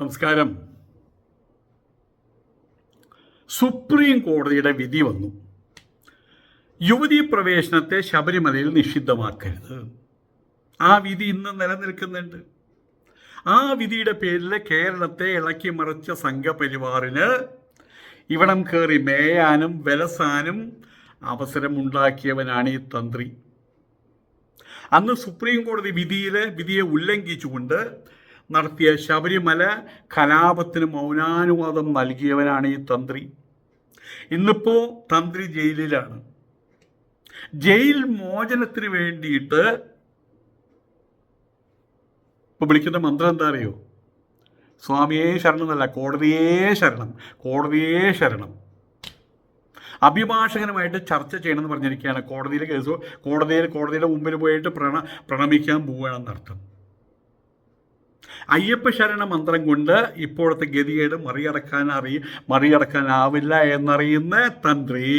നമസ്കാരം. സുപ്രീം കോടതിയുടെ വിധി വന്നു. യുവതീ പ്രവേശനത്തെ ശബരിമലയിൽ നിഷിദ്ധമാക്കരുത്. ആ വിധി ഇന്ന് നിലനിൽക്കുന്നുണ്ട്. ആ വിധിയുടെ പേരിൽ കേരളത്തെ ഇളക്കി മറിച്ച സംഘപരിവാറിന് ഇവിടം കയറി മേയാനും വലസാനും അവസരമുണ്ടാക്കിയവനാണ് ഈ തന്ത്രി. അന്ന് സുപ്രീം കോടതി വിധിയിലെ വിധിയെ ഉല്ലംഘിച്ചുകൊണ്ട് നടത്തിയ ശബരിമല കലാപത്തിന് മൗനാനുവാദം നൽകിയവനാണ് ഈ തന്ത്രി. ഇന്നിപ്പോ തന്ത്രി ജയിലിലാണ്. ജയിൽ മോചനത്തിന് വേണ്ടിയിട്ട് ഇപ്പൊ വിളിക്കുന്ന മന്ത്രം എന്താ അറിയോ? സ്വാമിയേ ശരണം എന്നല്ല കോടതിയേ ശരണം കോടതിയേ ശരണം. അഭിഭാഷകനുമായിട്ട് ചർച്ച ചെയ്യണമെന്ന് പറഞ്ഞിരിക്കുകയാണ്. കോടതിയിലെ കേസ് കോടതിയിൽ കോടതിയുടെ മുമ്പിൽ പോയിട്ട് പ്രണ പ്രണമിക്കാൻ പോവുകയാണെന്നർത്ഥം. അയ്യപ്പ ശരണ മന്ത്രം കൊണ്ട് ഇപ്പോഴത്തെ ഗതികേട് മറികടക്കാൻ അറിയ മറികടക്കാനാവില്ല എന്നറിയുന്ന തന്ത്രി.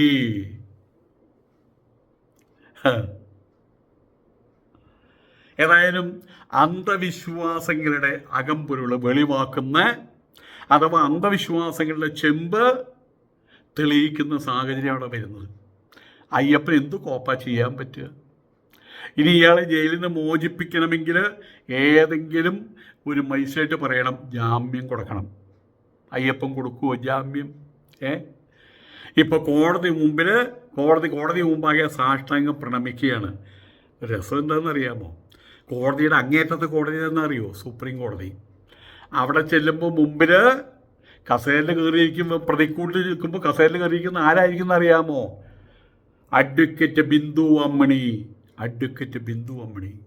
ഏതായാലും അന്ധവിശ്വാസങ്ങളുടെ അകമ്പൊരുൾ വെളിവാക്കുന്ന അഥവാ അന്ധവിശ്വാസങ്ങളുടെ ചെമ്പ് തെളിയിക്കുന്ന സാഹചര്യമാണ് വരുന്നത്. അയ്യപ്പൻ എന്ത് കോപ്പ ചെയ്യാൻ പറ്റുക? ഇനി ഇയാളെ ജയിലിൽ നിന്ന് മോചിപ്പിക്കണമെങ്കിൽ ഏതെങ്കിലും ഒരു മജിസ്ട്രേറ്റ് പറയണം ജാമ്യം കൊടുക്കണം. അയ്യപ്പൻ കൊടുക്കുമോ ജാമ്യം? ഏ? ഇപ്പോൾ കോടതി മുമ്പിൽ കോടതി കോടതി മുമ്പാകെ സാഷ്ടാംഗം പ്രണമിക്കുകയാണ്. രസം എന്താണെന്നറിയാമോ? കോടതിയുടെ അങ്ങേറ്റത്തെ കോടതി എന്നറിയോ സുപ്രീം കോടതി. അവിടെ ചെല്ലുമ്പോൾ മുമ്പിൽ കസേരയിൽ കയറിയിരിക്കുമ്പോൾ പ്രതിക്കൂട്ടിൽ നിൽക്കുമ്പോൾ കസേരയിൽ കയറിയിരിക്കുന്ന ആരായിരിക്കും എന്നറിയാമോ advocate Bindu Ammini advocate Bindu Ammini.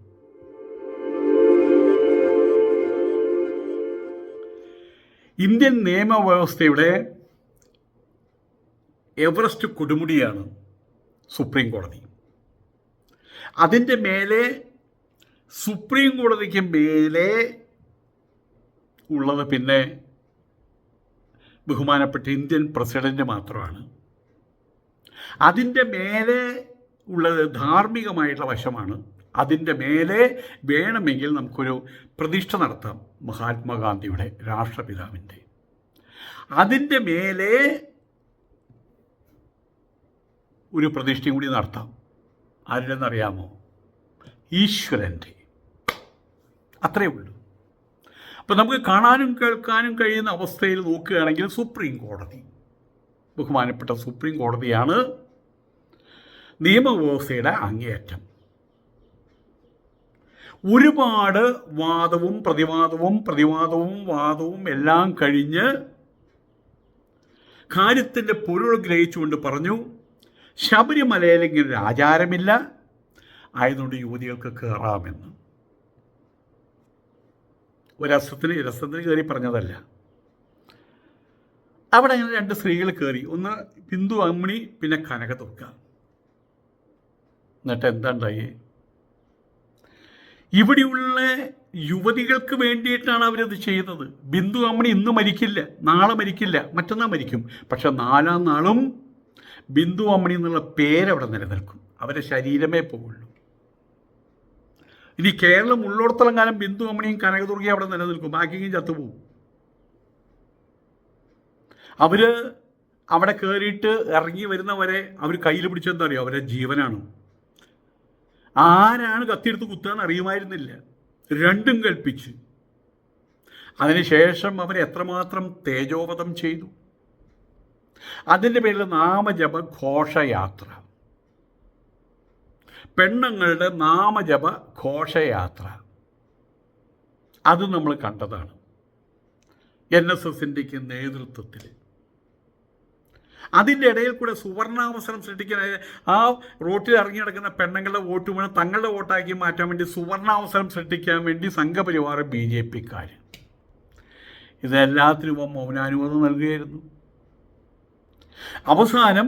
Indian നിയമവ്യവസ്ഥയുടെ Everest കൊടുമുടിയാണ് സുപ്രീം കോടതി. അതിന്റെ മേലെ സുപ്രീം കോടതിക്ക് മേലെ ഉള്ളത് പിന്നെ ബഹുമാനപ്പെട്ട ഇന്ത്യൻ പ്രസിഡന്റ് മാത്രമാണ്. അതിന്റെ മേലെ ഉള്ളത് ധാർമ്മികമായിട്ടുള്ള വശമാണ്. അതിന്റെ മേലെ വേണമെങ്കിൽ നമുക്കൊരു പ്രതിഷ്ഠ നടത്താം. മഹാത്മാഗാന്ധിയുടെ രാഷ്ട്രപിതാവിന്റെ. അതിന്റെ മേലെ ഒരു പ്രതിഷ്ഠയും കൂടി നടത്താം. ആരുടെന്നറിയാമോ? ഈശ്വരന്റെ. അത്രയേ ഉള്ളൂ. അപ്പം നമുക്ക് കാണാനും കേൾക്കാനും കഴിയുന്ന അവസ്ഥയിൽ നോക്കുകയാണെങ്കിൽ സുപ്രീം കോടതി. ബഹുമാനപ്പെട്ട സുപ്രീം കോടതിയാണ് നിയമവ്യവസ്ഥയുടെ അങ്ങേയറ്റം. ഒരുപാട് വാദവും പ്രതിവാദവും പ്രതിവാദവും വാദവും എല്ലാം കഴിഞ്ഞ് കാര്യത്തിന്റെ പൊരുൾ ഗ്രഹിച്ചുകൊണ്ട് പറഞ്ഞു ശബരിമലയിൽ ഇങ്ങനെ ഒരു ആചാരമില്ല ആയതുകൊണ്ട് യുവതികൾക്ക് കയറാമെന്ന്. ഒരസത്തിന് രസത്തിന് കയറി പറഞ്ഞതല്ല. അവിടെ അങ്ങനെ രണ്ട് സ്ത്രീകൾ കയറി. ഒന്ന് ബിന്ദു അമ്മിണി പിന്നെ കനക എന്നിട്ട് എന്താ ഉണ്ടായി ഇവിടെയുള്ള യുവതികൾക്ക് വേണ്ടിയിട്ടാണ് അവരത് ചെയ്യുന്നത്. ബിന്ദു അമ്മണി ഇന്ന് മരിക്കില്ല നാളെ മരിക്കില്ല മറ്റന്നാൾ മരിക്കും. പക്ഷെ നാലാം നാളും ബിന്ദു അമ്മണി എന്നുള്ള പേരവിടെ നിലനിൽക്കും. അവരെ ശരീരമേ പോകുള്ളൂ ഇനി കേരളം ഉള്ളിടത്തോളം കാലം ബിന്ദു അമ്മണിയും കനകദുർഗയും അവിടെ നിലനിൽക്കും. ബാക്കിയും ചത്തുപോകും. അവർ അവിടെ കയറിയിട്ട് ഇറങ്ങി വരുന്നവരെ അവർ കയ്യിൽ പിടിച്ചെന്താ അറിയോ? അവരെ ജീവനാണ്. ആരാണ് കത്തിയെടുത്ത് കുത്താന്ന് അറിയുമായിരുന്നില്ല. രണ്ടും കൽപ്പിച്ച്. അതിനുശേഷം അവർ എത്രമാത്രം തേജോവധം ചെയ്തു. അതിന്റെ പേരിൽ നാമജപ ഘോഷയാത്ര പെണ്ണുങ്ങളുടെ നാമജപ ഘോഷയാത്ര അത് നമ്മൾ കണ്ടതാണ്. എൻ എസ് എസിന്റെക്ക് നേതൃത്വത്തിൽ. അതിന്റെ ഇടയിൽ കൂടെ സുവർണാവസരം സൃഷ്ടിക്കാൻ ആ റോട്ടിൽ ഇറങ്ങി നടക്കുന്ന പെണ്ണുങ്ങളുടെ വോട്ട് വേണം തങ്ങളുടെ വോട്ടാക്കി മാറ്റാൻ വേണ്ടി സുവർണാവസരം സൃഷ്ടിക്കാൻ വേണ്ടി സംഘപരിവാർ ബി ജെ പിക്കാർ ഇതെല്ലാത്തിനും മൗനാനുവാദം നൽകുകയായിരുന്നു. അവസാനം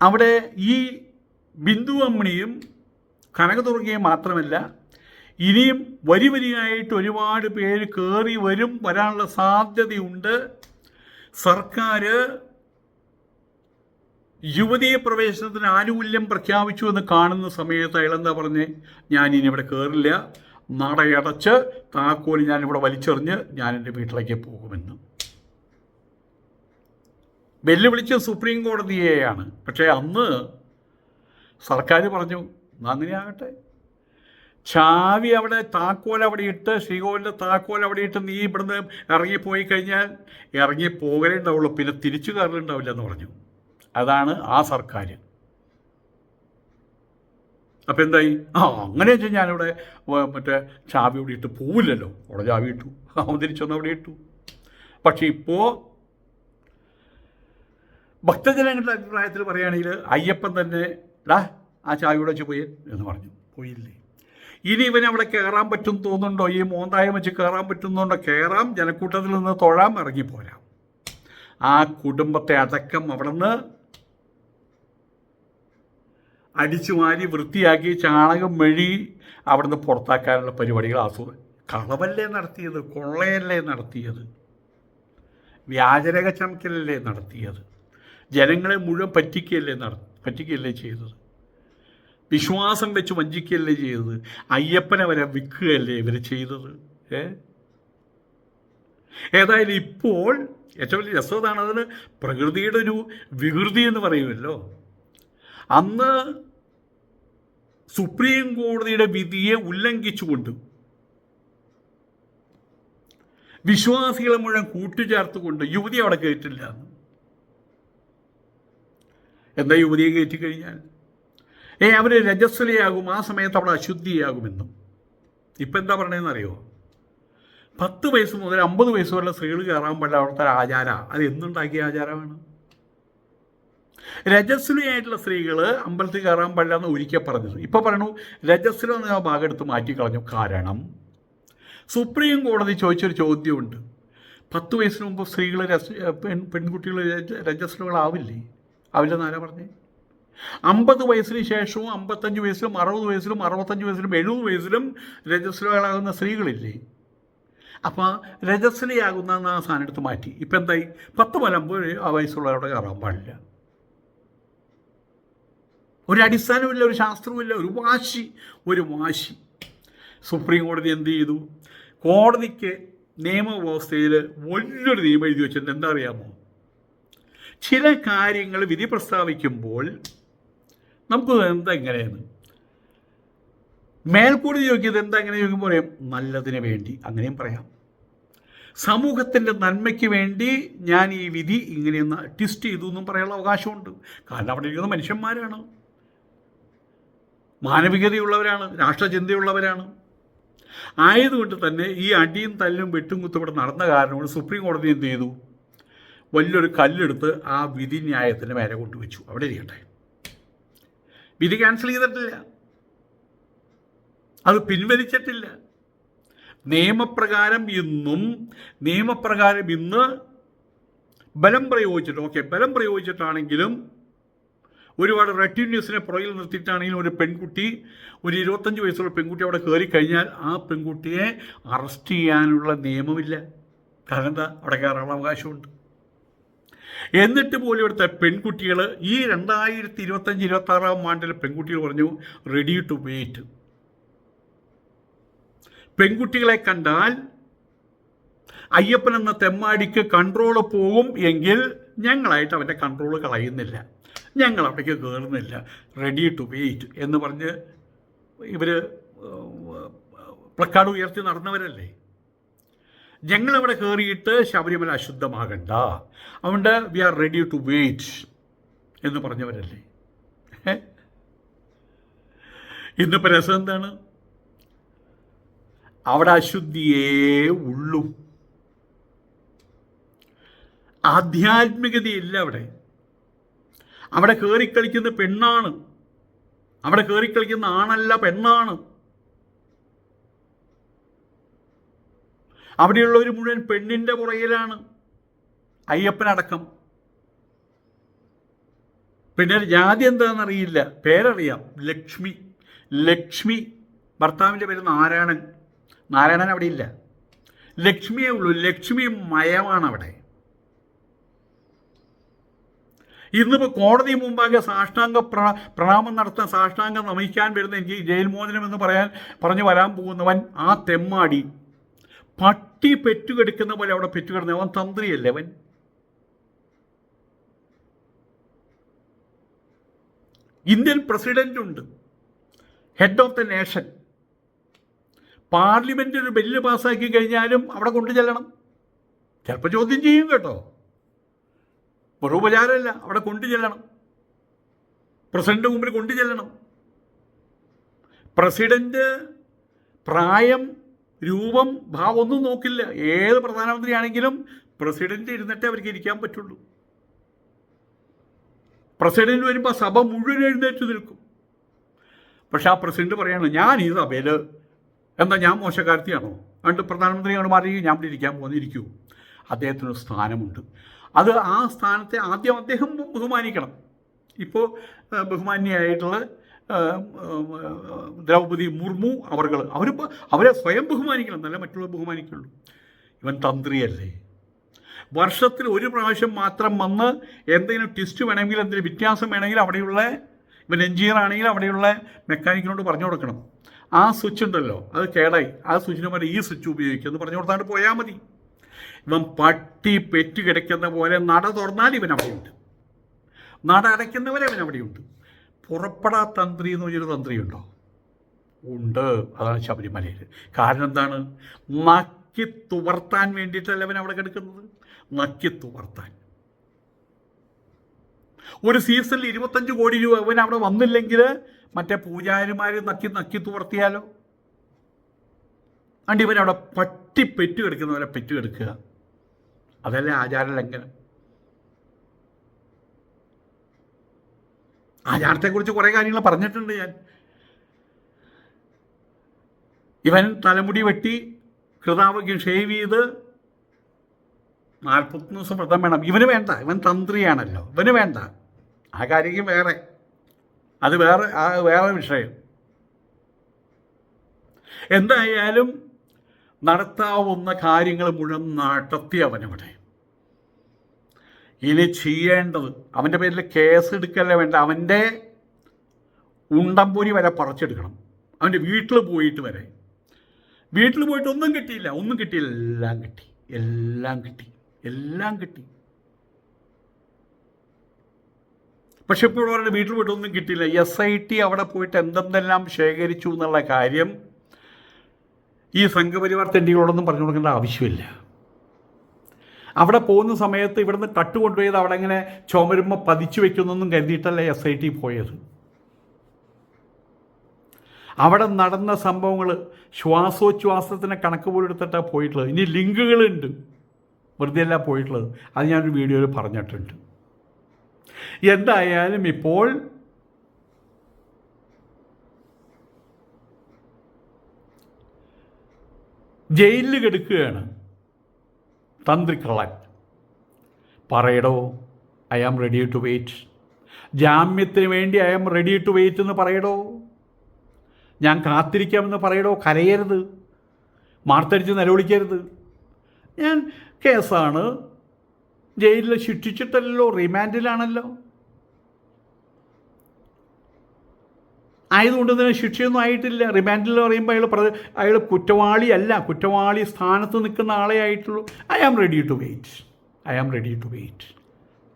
അവിടെ ഈ ബിന്ദു അമ്മിണിയും കനകദുർഗയും മാത്രമല്ല ഇനിയും വരി വരിയായിട്ട് ഒരുപാട് പേര് കയറി വരും വരാനുള്ള സാധ്യതയുണ്ട്. സർക്കാർ യുവതിയെ പ്രവേശനത്തിന് ആനുകൂല്യം പ്രഖ്യാപിച്ചു എന്ന് കാണുന്ന സമയത്ത് അയാൾ എന്താ പറഞ്ഞേ? ഞാൻ ഇനി ഇവിടെ കയറില്ല നടയടച്ച് താക്കോൽ ഞാനിവിടെ വലിച്ചെറിഞ്ഞ് ഞാൻ എന്റെ വീട്ടിലേക്ക് പോകുമെന്ന്. വെല്ലുവിളിച്ച സുപ്രീം കോടതിയെയാണ്. പക്ഷേ അന്ന് സർക്കാർ പറഞ്ഞു അങ്ങനെ അങ്ങനെയാകട്ടെ. ചാവി അവിടെ താക്കോൽ അവിടെ ഇട്ട് ശ്രീകോവിലിന്റെ താക്കോൽ അവിടെ ഇട്ട് നീ ഇവിടുന്ന് ഇറങ്ങിപ്പോയി കഴിഞ്ഞാൽ ഇറങ്ങി പോകലേ ഉണ്ടാവുള്ളൂ പിന്നെ തിരിച്ചു കയറലുണ്ടാവില്ല എന്ന് പറഞ്ഞു. അതാണ് ആ സർക്കാർ. അപ്പം എന്തായി? ആ അങ്ങനെ വെച്ചാൽ ഞാനിവിടെ മറ്റേ ചാവി ഇവിടെ ഇട്ട് പോവില്ലല്ലോ. അവിടെ ചാവി ഇട്ടു. അവൻ തിരിച്ചൊന്ന് അവിടെ ഇട്ടു. പക്ഷെ ഇപ്പോൾ ഭക്തജനങ്ങളുടെ അഭിപ്രായത്തിൽ പറയുകയാണെങ്കിൽ അയ്യപ്പൻ തന്നെ ഡാ ആ ചാവിയുടെ വെച്ച് പോയി എന്ന് പറഞ്ഞു. പോയില്ലേ? ഇനി ഇവന് അവിടെ കയറാൻ പറ്റും തോന്നുന്നുണ്ടോ? ഈ മോന്തായം വെച്ച് കയറാൻ പറ്റുന്നുണ്ടോ കയറാം ജനക്കൂട്ടത്തിൽ നിന്ന് തൊഴാം ഇറങ്ങിപ്പോരാം. ആ കുടുംബത്തെ അടക്കം അവിടെ നിന്ന് അടിച്ചു മാരി വൃത്തിയാക്കി ചാണകം മെഴി അവിടുന്ന് പുറത്താക്കാനുള്ള പരിപാടികൾ ആസൂ കളവല്ലേ നടത്തിയത്? കൊള്ളയല്ലേ നടത്തിയത്? വ്യാജരക ചമക്കലല്ലേ നടത്തിയത്? ജനങ്ങളെ മുഴുവൻ പറ്റിക്കുകയല്ലേ നട പറ്റിക്കുകയല്ലേ ചെയ്തത്? വിശ്വാസം വെച്ച് വഞ്ചിക്കുകയല്ലേ ചെയ്തത്? അയ്യപ്പനെ വരെ വിൽക്കുകയല്ലേ ഇവർ ചെയ്തത്? ഏ? ഏതായാലും ഇപ്പോൾ ഏറ്റവും വലിയ രസമാണ് അതിന് പ്രകൃതിയുടെ ഒരു വികൃതി എന്ന് പറയുമല്ലോ. അന്ന് സുപ്രീം കോടതിയുടെ വിധിയെ ഉല്ലംഘിച്ചുകൊണ്ട് വിശ്വാസികളെ മുഴുവൻ കൂട്ടുചേർത്തുകൊണ്ട് യുവതി അവിടെ കയറ്റില്ല എന്താ യുവതിയെ കയറ്റി കഴിഞ്ഞാൽ? ഏ അവർ രജസ്വലിയാകും. ആ സമയത്ത് അവിടെ അശുദ്ധിയാകുമെന്നും. ഇപ്പം എന്താ പറയണതെന്ന് അറിയോ പത്ത് വയസ്സ് മുതൽ അമ്പത് വയസ്സ് വരെ സ്ത്രീകൾ കയറാൻ പാടില്ല. അവിടുത്തെ ആചാര. അത് എന്നുണ്ടാക്കിയ ആചാരമാണ്? രജസ്വലിയായിട്ടുള്ള സ്ത്രീകൾ അമ്പലത്തിൽ കയറാൻ പാടില്ല എന്ന് ഒരിക്കൽ പറഞ്ഞത് ഇപ്പോൾ പറയണു രജസ്വലം എന്ന ഭാഗം എടുത്ത് മാറ്റിക്കളഞ്ഞു. കാരണം സുപ്രീം കോടതി ചോദിച്ചൊരു ചോദ്യമുണ്ട്. പത്ത് വയസ്സിന് മുമ്പ് സ്ത്രീകൾ രസ പെൺ പെൺകുട്ടികൾ രജസ്വലുകളാവില്ലേ ആവില്ലെന്ന് ആരാ പറഞ്ഞേ? അമ്പത് വയസ്സിന് ശേഷവും അമ്പത്തഞ്ച് വയസ്സിലും അറുപത് വയസ്സിലും അറുപത്തഞ്ച് വയസ്സിലും എഴുപത് വയസ്സിലും രജസ്വലകളാകുന്ന സ്ത്രീകളില്ലേ? അപ്പോൾ രജസ്വലിയാകുന്ന ആ സാധനം എടുത്ത് മാറ്റി. ഇപ്പം എന്തായി? പത്ത് മലമ്പോൾ ആ വയസ്സുള്ളവരോട് കയറാൻ പാടില്ല. ഒരു അടിസ്ഥാനമില്ല ഒരു ശാസ്ത്രവുമില്ല ഒരു വാശി ഒരു വാശി. സുപ്രീം കോടതി എന്ത് ചെയ്തു? കോടതിക്ക് നിയമവ്യവസ്ഥയിൽ വലിയൊരു നിയമം എഴുതി വെച്ചിട്ടുണ്ട്. എന്താ അറിയാമോ? ചില കാര്യങ്ങൾ വിധി പ്രസ്താവിക്കുമ്പോൾ നമുക്ക് എന്താ എങ്ങനെയാണ് മേൽക്കൂടി ചോദിക്കുന്നത് എന്താ എങ്ങനെ ചോദിക്കുമ്പോൾ പറയാം നല്ലതിന് വേണ്ടി. അങ്ങനെയും പറയാം. സമൂഹത്തിന്റെ നന്മയ്ക്ക് വേണ്ടി ഞാൻ ഈ വിധി ഇങ്ങനെയൊന്ന് ട്വിസ്റ്റ് ചെയ്തു എന്നും പറയാനുള്ള അവകാശമുണ്ട്. കാരണം അവിടെ ഇരിക്കുന്ന മനുഷ്യന്മാരാണ്. മാനവികതയുള്ളവരാണ് രാഷ്ട്രചിന്തയുള്ളവരാണ്. ആയതുകൊണ്ട് തന്നെ ഈ അടിയും തല്ലും വെട്ടും കുത്തും ഇവിടെ നടന്ന കാരണം കൊണ്ട് സുപ്രീം കോടതി എന്ത് ചെയ്തു? വലിയൊരു കല്ലെടുത്ത് ആ വിധി ന്യായത്തിന്റെ മേലെ കൊണ്ടുവച്ചു. അവിടെ ഇരിക്കട്ടെ. വിധി ക്യാൻസൽ ചെയ്തിട്ടില്ല. അത് പിൻവലിച്ചിട്ടില്ല. നിയമപ്രകാരം ഇന്നും നിയമപ്രകാരം ഇന്ന് ബലം പ്രയോഗിച്ചിട്ട് ഓക്കെ ബലം പ്രയോഗിച്ചിട്ടാണെങ്കിലും ഒരുപാട് റെഡ് ന്യൂസിനെ പുറകിൽ നിർത്തിയിട്ടാണെങ്കിലും ഒരു പെൺകുട്ടി ഒരു ഇരുപത്തഞ്ച് വയസ്സുള്ള പെൺകുട്ടി അവിടെ കയറി കഴിഞ്ഞാൽ ആ പെൺകുട്ടിയെ അറസ്റ്റ് ചെയ്യാനുള്ള നിയമമില്ല. കാരണം എന്താ? അവിടെ കയറാനുള്ള അവകാശമുണ്ട്. എന്നിട്ട് പോലും ഇവിടുത്തെ പെൺകുട്ടികൾ ഈ രണ്ടായിരത്തി ഇരുപത്തഞ്ച് ഇരുപത്തി ആറാം ആണ്ടിൽ പെൺകുട്ടികൾ പറഞ്ഞു റെഡി ടു വെയിറ്റ് പെൺകുട്ടികളെ കണ്ടാൽ അയ്യപ്പൻ എന്ന തെമ്മാടിക്ക് കൺട്രോൾ പോകും എങ്കിൽ ഞങ്ങളായിട്ട് അവന്റെ കൺട്രോൾ കളയുന്നില്ല. ഞങ്ങൾ അവിടേക്ക് കയറുന്നില്ല റെഡി ടു വെയിറ്റ് എന്ന് പറഞ്ഞ് ഇവർ പ്ലക്കാർഡ് ഉയർത്തി നടന്നവരല്ലേ? ഞങ്ങളവിടെ കയറിയിട്ട് ശബരിമല അശുദ്ധമാകണ്ട. അതുകൊണ്ട് we are ready to wait എന്ന് പറഞ്ഞവരല്ലേ? ഇന്നിപ്പോൾ രസം എന്താണ്? അവിടെ അശുദ്ധിയേ ഉള്ളൂ. ആധ്യാത്മികതയില്ല അവിടെ. അവിടെ കയറിക്കളിക്കുന്ന പെണ്ണാണ്. അവിടെ കയറിക്കളിക്കുന്ന ആണല്ല പെണ്ണാണ്. അവിടെയുള്ളവർ മുഴുവൻ പെണ്ണിന്റെ പുറകിലാണ് അയ്യപ്പനടക്കം. പിന്നെ ജാതി എന്താണെന്നറിയില്ല. പേരറിയാം. ലക്ഷ്മി. ലക്ഷ്മി ഭർത്താവിന്റെ പേര് നാരായണൻ. നാരായണൻ അവിടെ ഇല്ല. ലക്ഷ്മിയേ ഉള്ളൂ. ലക്ഷ്മി മയമാണ് അവിടെ ഇന്നിപ്പോൾ കോടതി മുമ്പാകെ സാഷ്ടാംഗ പ്ര പ്രണാമം നടത്താൻ സാഷ്ടാംഗം നമിക്കാൻ വരുന്ന എനിക്ക് ജയിൽ മോചനം എന്ന് പറയാൻ പറഞ്ഞു വരാൻ പോകുന്നവൻ ആ തെമ്മാടി. പട്ടി പെറ്റുകെടുക്കുന്ന പോലെ അവിടെ പെറ്റുകിടന്നു. അവൻ തന്ത്രിയല്ലേ അവൻ? ഇന്ത്യൻ പ്രസിഡന്റ് ഉണ്ട് head of the nation parliament ഒരു ബില്ല് പാസ്സാക്കി കഴിഞ്ഞാലും അവിടെ കൊണ്ടു ചെല്ലണം. ചിലപ്പോൾ ചോദ്യം ചെയ്യും കേട്ടോ. വെറുപചാരമല്ല അവിടെ കൊണ്ടു ചെല്ലണം. പ്രസിഡന്റ് മുമ്പിൽ കൊണ്ടു ചെല്ലണം. പ്രസിഡന്റ് പ്രായം രൂപം ഭാവം ഒന്നും നോക്കില്ല. ഏത് പ്രധാനമന്ത്രിയാണെങ്കിലും പ്രസിഡന്റ് ഇരുന്നിട്ടേ അവർക്ക് ഇരിക്കാൻ പറ്റുള്ളൂ. പ്രസിഡന്റ് വരുമ്പോൾ സഭ മുഴുവൻ എഴുന്നേറ്റ് നിൽക്കും. പക്ഷെ ആ പ്രസിഡന്റ് പറയാണ് ഞാൻ ഈ സഭയിൽ എന്താ ഞാൻ മോശക്കാരത്തിയാണോ? അതുകൊണ്ട് പ്രധാനമന്ത്രി അങ്ങോട്ട് മാറി ഞാൻ ഇവിടെ ഇരിക്കാൻ പോകുന്നിരിക്കൂ അദ്ദേഹത്തിനൊരു സ്ഥാനമുണ്ട്. അത് ആ സ്ഥാനത്തെ ആദ്യം അദ്ദേഹം ബഹുമാനിക്കണം. ഇപ്പോൾ ബഹുമാന്യായിട്ടുള്ള ദ്രൗപതി മുർമു അവർകൾ അവർ അവരെ സ്വയം ബഹുമാനിക്കണം എന്നല്ല മറ്റുള്ളവർ ബഹുമാനിക്കുള്ളൂ. ഇവൻ തന്ത്രിയല്ലേ. വർഷത്തിൽ ഒരു പ്രാവശ്യം മാത്രം വന്ന് എന്തെങ്കിലും ട്വിസ്റ്റ് വേണമെങ്കിൽ എന്തെങ്കിലും വ്യത്യാസം വേണമെങ്കിൽ അവിടെയുള്ള ഇവൻ എഞ്ചിനീയർ ആണെങ്കിൽ അവിടെയുള്ള മെക്കാനിക്കിനോട് പറഞ്ഞു കൊടുക്കണം. ആ സ്വിച്ച് ഉണ്ടല്ലോ അത് കേടായി. ആ സ്വിച്ചിന് പകരം ഈ സ്വിച്ച് ഉപയോഗിക്കുക എന്ന് പറഞ്ഞു കൊടുത്താണ് പോയാൽ മതി. ഇവൻ പട്ടി പെറ്റ് കിടക്കുന്ന പോലെ നട തുറന്നാൽ ഇവൻ അവിടെയുണ്ട്. നട അടയ്ക്കുന്നവരെ അവൻ അവിടെയുണ്ട്. പുറപ്പെടാ തന്ത്രി എന്ന് പറഞ്ഞൊരു തന്ത്രിയുണ്ടോ? ഉണ്ട്. അതാണ് ശബരിമലയിൽ. കാരണം എന്താണ്? നക്കി തുവർത്താൻ വേണ്ടിയിട്ടല്ല അവൻ അവിടെ കിടക്കുന്നത്? നക്കി തുവർത്താൻ. ഒരു സീസണിൽ ഇരുപത്തഞ്ച് കോടി രൂപ അവൻ അവിടെ വന്നില്ലെങ്കിൽ മറ്റേ പൂജാരിമാർ നക്കി നക്കി തുവർത്തിയാലോ? അണ്ട് ഇവനവിടെ പട്ടി പെറ്റു കിടക്കുന്നവരെ പെറ്റു കിടക്കുക. അതല്ലേ ആചാര ലംഘനം ആചാരത്തെക്കുറിച്ച് കുറേ കാര്യങ്ങൾ പറഞ്ഞിട്ടുണ്ട് ഞാൻ. ഇവൻ തലമുടി വെട്ടി കൃതാവ്യം ഷേവ് ചെയ്ത് നാൽപ്പത്തൊന്ന് ദിവസം വ്രതം വേണം. ഇവന് വേണ്ട. ഇവൻ തന്ത്രിയാണല്ലോ. ഇവന് വേണ്ട. ആ കാര്യം വേറെ. അത് വേറെ ആ വേറെ വിഷയം. എന്തായാലും നടത്താവുന്ന കാര്യങ്ങൾ മുഴുവൻ നടത്തി അവനവിടെ. ഇനി ചെയ്യേണ്ടത് അവന്റെ പേരിൽ കേസ് എടുക്കല്ലേ വേണ്ട അവന്റെ ഉണ്ടമ്പൂരി വരെ പറിച്ചെടുക്കണം. അവന്റെ വീട്ടിൽ പോയിട്ട് വരെ. വീട്ടിൽ പോയിട്ട് ഒന്നും കിട്ടിയില്ല. ഒന്നും കിട്ടിയില്ല. എല്ലാം കിട്ടി. എല്ലാം കിട്ടി. എല്ലാം കിട്ടി. പക്ഷെ ഇപ്പോൾ അവരുടെ വീട്ടിൽ പോയിട്ട് ഒന്നും കിട്ടിയില്ല. എസ് ഐ ടി അവിടെ പോയിട്ട് എന്തെന്തെല്ലാം ശേഖരിച്ചു എന്നുള്ള കാര്യം ഈ സംഘപരിവാർ തെണ്ടികളോടൊന്നും പറഞ്ഞു കൊടുക്കേണ്ട ആവശ്യമില്ല. അവിടെ പോകുന്ന സമയത്ത് ഇവിടുന്ന് കട്ട് കൊണ്ടുപോയത് അവിടെ ഇങ്ങനെ ചുമരുമ്പോൾ പതിച്ചു വെക്കുന്നൊന്നും കരുതിയിട്ടല്ല എസ് ഐ ടി പോയത്. അവിടെ നടന്ന സംഭവങ്ങൾ ശ്വാസോച്ഛ്വാസത്തിന് കണക്ക് പോലും എടുത്തിട്ടാണ് പോയിട്ടുള്ളത്. ഇനി ലിങ്കുകളുണ്ട്. വെറുതെ അല്ല പോയിട്ടുള്ളത്. അത് ഞാനൊരു വീഡിയോയിൽ പറഞ്ഞിട്ടുണ്ട്. എന്തായാലും ഇപ്പോൾ ജയിലിൽ കിടക്കുകയാണ്. തന്ത്രിക്കള്ളൻ പറയടോ I am ready to wait ജാമ്യത്തിന് വേണ്ടി I am ready to wait എന്ന് പറയടോ. ഞാൻ കാത്തിരിക്കാമെന്ന് പറയടോ കരയരുത്. മാർത്തടിച്ച് നിലവിളിക്കരുത്. ഞാൻ കേസാണ് ജയിലിൽ ശിക്ഷിച്ചിട്ടല്ലോ റിമാൻഡിലാണല്ലോ ആയതുകൊണ്ട് തന്നെ ശിക്ഷയൊന്നും ആയിട്ടില്ല. റിമാൻഡിൽ പറയുമ്പോൾ അയാൾ പ്ര അയാൾ കുറ്റവാളിയല്ല കുറ്റവാളി സ്ഥാനത്ത് നിൽക്കുന്ന ആളെ ആയിട്ടുള്ളൂ. I am ready to wait I am ready to wait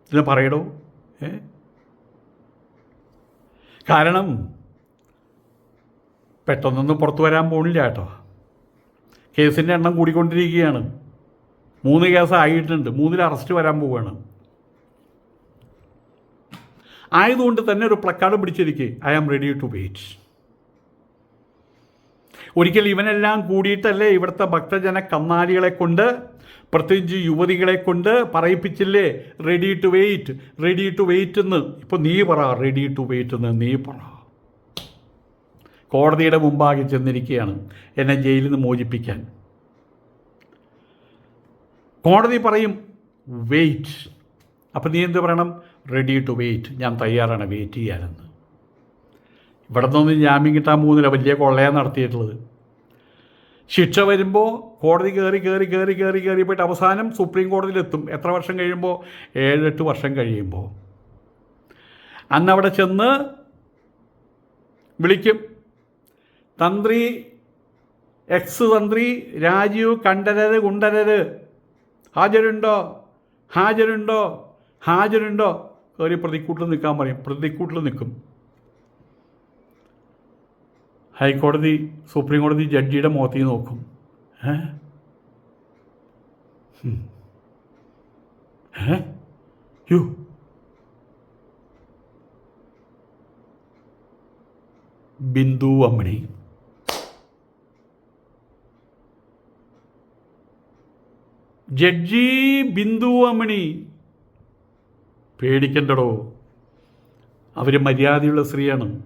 ഇതിന് പറയടോ. കാരണം പെട്ടെന്നൊന്നും പുറത്തു വരാൻ പോണില്ല കേട്ടോ. കേസിന്റെ എണ്ണം കൂടിക്കൊണ്ടിരിക്കുകയാണ്. മൂന്ന് കേസ് ആയിട്ടുണ്ട് മൂന്നിൽ അറസ്റ്റ് വരാൻ പോവുകയാണ് ആയതുകൊണ്ട് തന്നെ ഒരു placard പിടിച്ചിരിക്കേ. I am ready to wait ഒരിക്കൽ ഇവനെല്ലാം കൂടിയിട്ടല്ലേ ഇവിടുത്തെ ഭക്തജന കന്നാലികളെ കൊണ്ട് പ്രത്യേകിച്ച് യുവതികളെ കൊണ്ട് പറയിപ്പിച്ചില്ലേ? Ready to wait ready to wait എന്ന്. ഇപ്പോൾ നീ പറ റെഡി ടു വെയിറ്റ് എന്ന് നീ പറ. കോടതിയുടെ മുമ്പാകെ ചെന്നിരിക്കുകയാണ് എന്നെ ജയിലിൽ നിന്ന് മോചിപ്പിക്കാൻ. കോടതി പറയും വെയിറ്റ് അപ്പം നീ എന്ത് പറയണം? റെഡി ടു വെയിറ്റ് ഞാൻ തയ്യാറാണ് വെയിറ്റ് ചെയ്യാനെന്ന്. ഇവിടെ നിന്നൊന്നും ജാമ്യം കിട്ടാൻ പോകുന്നില്ല. വലിയ കൊള്ളയാണ് നടത്തിയിട്ടുള്ളത്. ശിക്ഷ വരുമ്പോൾ കോടതി കയറി കയറി കയറി കയറി കയറി പോയിട്ട് അവസാനം സുപ്രീം കോടതിയിലെത്തും. എത്ര വർഷം കഴിയുമ്പോൾ ഏഴെട്ട് വർഷം കഴിയുമ്പോൾ അന്ന് അവിടെ ചെന്ന് വിളിക്കും. തന്ത്രി എക്സ് തന്ത്രി രാജീവ് കണ്ടരര് കുണ്ടരര് ഹാജരുണ്ടോ? ഹാജരുണ്ടോ? ഹാജരുണ്ടോ? കയറി പ്രതിക്കൂട്ടിൽ നിൽക്കാൻ പറയും. പ്രതിക്കൂട്ടിൽ നിൽക്കും. ഹൈക്കോടതി സുപ്രീം കോടതി ജഡ്ജിയുടെ മുഖത്തേക്ക് നോക്കും. ഏ? ബിന്ദു അമ്മണി. ജഡ്ജി ബിന്ദു അമ്മണി. പേടിക്കണ്ടടോ. അവർ മര്യാദയുള്ള സ്ത്രീയാണ്.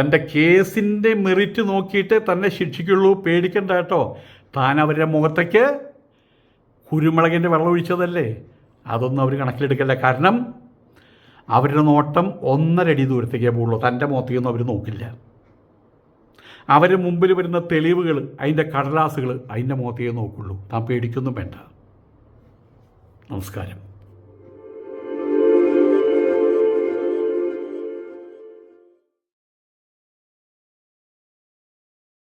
തന്റെ കേസിന്റെ മെറിറ്റ് നോക്കിയിട്ട് തന്നെ ശിക്ഷിക്കുള്ളൂ. പേടിക്കണ്ട കേട്ടോ. താൻ അവരുടെ മുഖത്തേക്ക് കുരുമുളകിന്റെ വെള്ളം ഒഴിച്ചതല്ലേ? അതൊന്നും അവർ കണക്കിലെടുക്കല്ല. കാരണം അവരുടെ നോട്ടം ഒന്നരടി ദൂരത്തേക്കേ പോകുള്ളൂ തന്റെ മുഖത്തേക്കൊന്നും അവർ നോക്കില്ല. അവരുടെ മുമ്പിൽ വരുന്ന തെളിവുകൾ അതിന്റെ കടലാസുകൾ അതിന്റെ മുഖത്തേക്ക് നോക്കുള്ളൂ. താൻ പേടിക്കൊന്നും വേണ്ട. നമസ്കാരം.